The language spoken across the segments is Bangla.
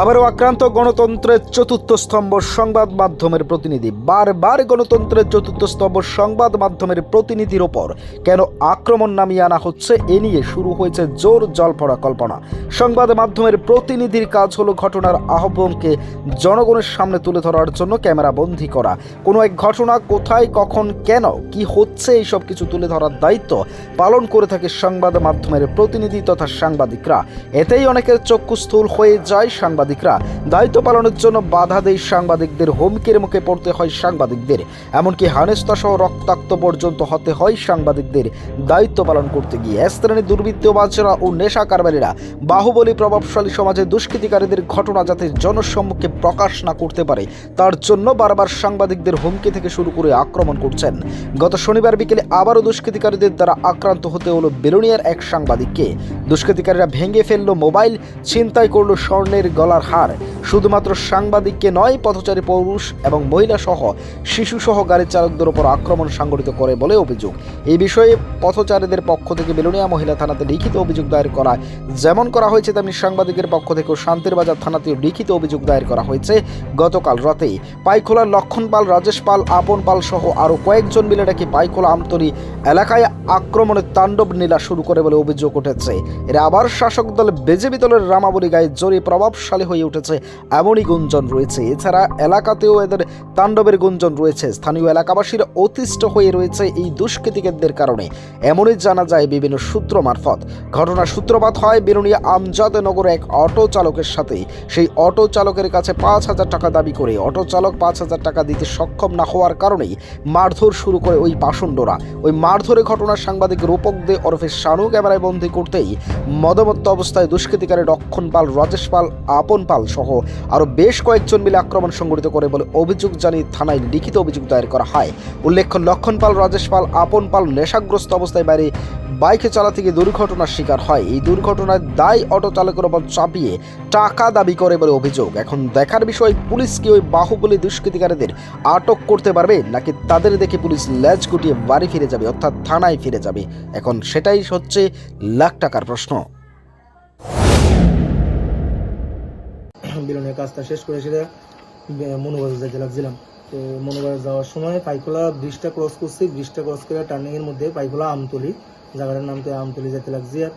আবারও আক্রান্ত গণতন্ত্রের চতুর্থ স্তম্ভ সংবাদ মাধ্যমের প্রতিনিধি। বারবার গণতন্ত্রের চতুর্থ স্তম্ভ সংবাদ মাধ্যমের প্রতিনিধির ওপর কেন আক্রমণ নামিয়ে আনা হচ্ছে, এ নিয়ে শুরু হয়েছে জোর জলপড়া কল্পনা। সংবাদ মাধ্যমের প্রতিনিধির কাজ হলো ঘটনার আহ্বানকে জনগণের সামনে তুলে ধরার জন্য ক্যামেরা বন্দী করা। কোনো এক ঘটনা কোথায়, কখন, কেন, কি হচ্ছে, এইসব কিছু তুলে ধরার দায়িত্ব পালন করে থাকে সংবাদ মাধ্যমের প্রতিনিধি তথা সাংবাদিকরা। এতেই অনেকের চক্ষু স্থূল হয়ে যায় সাংবাদিকরা। দায়িত্ব পালনের জন্য বাধা দেয় সাংবাদিকদের। হুমকির মুখে পড়তে হয় সাংবাদিকদের। এমনকি হানেস্তা সহ রক্তাক্ত পর্যন্ত হতে হয় সাংবাদিকদের। দায়িত্ব পালন করতে গিয়ে শ্রেণির দুর্বৃত্তবাজরা ও নেশা কারবারিরা বাহুবলী প্রভাবশালী সমাজে দুষ্কৃতিকারীদের ঘটনা যাতে জনসম্মুখে প্রকাশ না করতে পারে, তার জন্য বারবার সাংবাদিকদের হুমকি থেকে শুরু করে আক্রমণ করছেন। গত শনিবার বিকেলে আবারও দুষ্কৃতিকারীদের দ্বারা আক্রান্ত হতে হলো বেলুনিয়ার এক সাংবাদিককে। দুষ্কৃতিকারীরা ভেঙে ফেলল মোবাইল, ছিনতাই করল স্বর্ণের গলার হার। শুধুমাত্র সাংবাদিককে নয়, পথচারী পুরুষ এবং মহিলা সহ শিশু সহ গাড়ি চালকদের উপর আক্রমণ সংঘটিত করে বলে অভিযোগ। এই বিষয়ে পথচারীদের পক্ষ থেকে বেলুনিয়া মহিলা থানাতে লিখিত অভিযোগ দায়ের করা যেমন করা হয়েছে, তেমনি সাংবাদিকের পক্ষ থেকেও শান্তির বাজার থানাতেও লিখিত অভিযোগ দায়ের করা হয়েছে গতকাল রাতেই। পাইখোলার লক্ষণ পাল, রাজেশ পাল, আপন পাল সহ আরও কয়েকজন মিলে নাকি পাইখোলা আমতলি এলাকায় আক্রমণের তাণ্ডব নীলা শুরু করে বলে অভিযোগ উঠেছে। এরা আবার শাসক দল বিজেপি দলের রামাবলী গায়ে জোরে প্রভাবশালী হয়ে উঠেছে, এমনই গুঞ্জন রয়েছে। এছাড়া এলাকাতেও এদের তাণ্ডবের গুঞ্জন রয়েছে। স্থানীয় এলাকাবাসীর অতিষ্ঠ হয়ে রয়েছে এই দুষ্কৃতিকারীদের কারণে। এমনই জানা যায় বিভিন্ন সূত্র মারফত। ঘটনার সূত্রপাত হয় বেরুনিয়া আমজাদ নগর এক অটো চালকের সাথে সেই অটো চালকের কাছে পাঁচ হাজার টাকা দাবি করে। অটো চালক পাঁচ হাজার টাকা দিতে সক্ষম না হওয়ার কারণেই মারধর শুরু করে ওই পাষণ্ডরা ওই মারধরে ঘটনার সাংবাদিক রূপক দে ওরফে শানু ক্যামেরায় বন্দি করতেই মদমত্ত অবস্থায় দুষ্কৃতিকারী রক্ষণ পাল রাজেশ পাল আপন পাল সহ আরও বেশ কয়েকজন মিলে আক্রমণ সংঘটিত করে বলে অভিযোগ জানিয়ে থানায় লিখিত অভিযোগ দায়ের করা হয়। উল্লেখ্য, লক্ষণ পাল, রাজেশ পাল, আপন পাল নেশাগ্রস্ত অবস্থায় বাইরে বাইকে চালাতে গিয়ে দুর্ঘটনার শিকার হয়। এই দুর্ঘটনায় দায় অটো চালকের ওপর চাপিয়ে টাকা দাবি করে বলে অভিযোগ। এখন দেখার বিষয়, পুলিশ কি ওই বাহুবলী দুষ্কৃতিকারীদের আটক করতে পারবে, নাকি তাদের দেখে পুলিশ ল্যাজ গুটিয়ে বাড়ি ফিরে যাবে, অর্থাৎ থানায় ফিরে যাবে? এখন সেটাই হচ্ছে লাখ টাকার প্রশ্ন। বিলনের কাজটা শেষ করে সেটা মনোবাজার যেতে লাগছিলাম। তো মনোবাজার যাওয়ার সময় পাইকোলা ব্রিজটা ক্রস করছি, ব্রিজটা ক্রস করে টার্নিং এর মধ্যে পাইকোলা আমতলি, জায়গাটার নাম তো আমতলি যেতে লাগছি। আর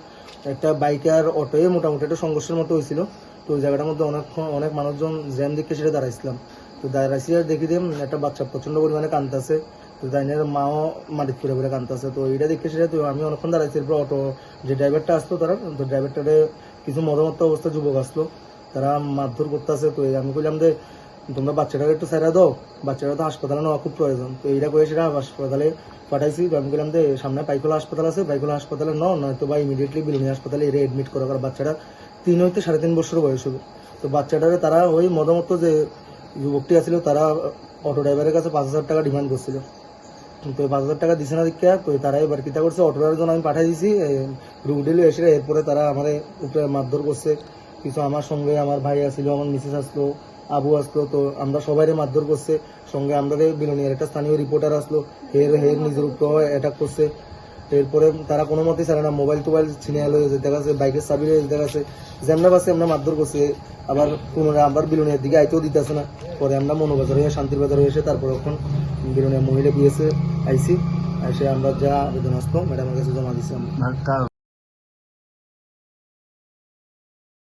একটা বাইকে আর অটোয়ে মোটামুটি একটা সংঘর্ষের মতো হয়েছিল। তো ওই জায়গাটার মধ্যে অনেক অনেক মানুষজন জ্যাম দেখে সেটা দাঁড়াইছিলাম। তো দাঁড়াইছি আর দেখি দিয়ে একটা বাচ্চা প্রচণ্ড পরিমাণে কানতেছে তো দাইনের মাও মাটিত করে করে কানতেছে তো এইটা দেখে সেটা তো আমি অনেকক্ষণ দাঁড়াইছি। এরপর অটো, যে ড্রাইভারটা আসতো তারা, তো ড্রাইভারটারে কিছু মদমত্ত অবস্থা যুবক আসলো। তারা মারধর করতেছে, তো আমি কইলাম যে, তোমরা বাচ্চাটাকে একটু সাইরা দাও। বাচ্চাটা তো হাসপাতালে নেওয়া খুব প্রয়োজন। তো এইটা করে সেটা হাসপাতালে পাঠাইছি। আমি বললাম যে, সামনে পাইকোলা হাসপাতাল আছে পাইকোলা হাসপাতালে ন নয়তো বা ইমিডিয়েটলি বিলনি হাসপাতালে এরে এডমিট করা, কারণ বাচ্চাটা তিন হইতে সাড়ে তিন বছর বয়স হলো তো বাচ্চাটারে তারা ওই মতামত যে, যুবকটি আছিল, তারা অটো ড্রাইভারের কাছে পাঁচ হাজার টাকা ডিমান্ড করছিল। তো পাঁচ হাজার টাকা দিছে না দীক্ষা, তো তারা এবার কিতা করছে অটোটার জন্য আমি পাঠাই দিছি। রুগডেলি এসে এরপরে তারা আমার উপরে মারধর করছে। কিছু আমার সঙ্গে, আমার ভাই আসলো, আমার মিসেস আসলো, আবু আসলো, তো আমরা সবাই মারধর করছে। সঙ্গে আমরা বিলনিয়ার একটা স্থানীয় রিপোর্টার আসলো হের হের নিজের উপর অ্যাটাক করছে। এরপরে তারা কোনো মতে ছাড়ে না মোবাইল টোবাইল ছিনে এলো যেতে গেছে বাইকের চাবি যেতে গেছে যেমন পাশে আমরা মারধর করছে, আবার পুনরায় আবার বিলনিয়ার দিকে আইতেও দিতেছে না। পরে আমরা মনোবাজার হয়ে, শান্তির বাজার হয়ে এসে তারপর এখন বিলনিয়া মহিলা গিয়েছে আইসি, এসে আমরা যা আবেদন আসতো ম্যাডামের কাছে জমা দিচ্ছি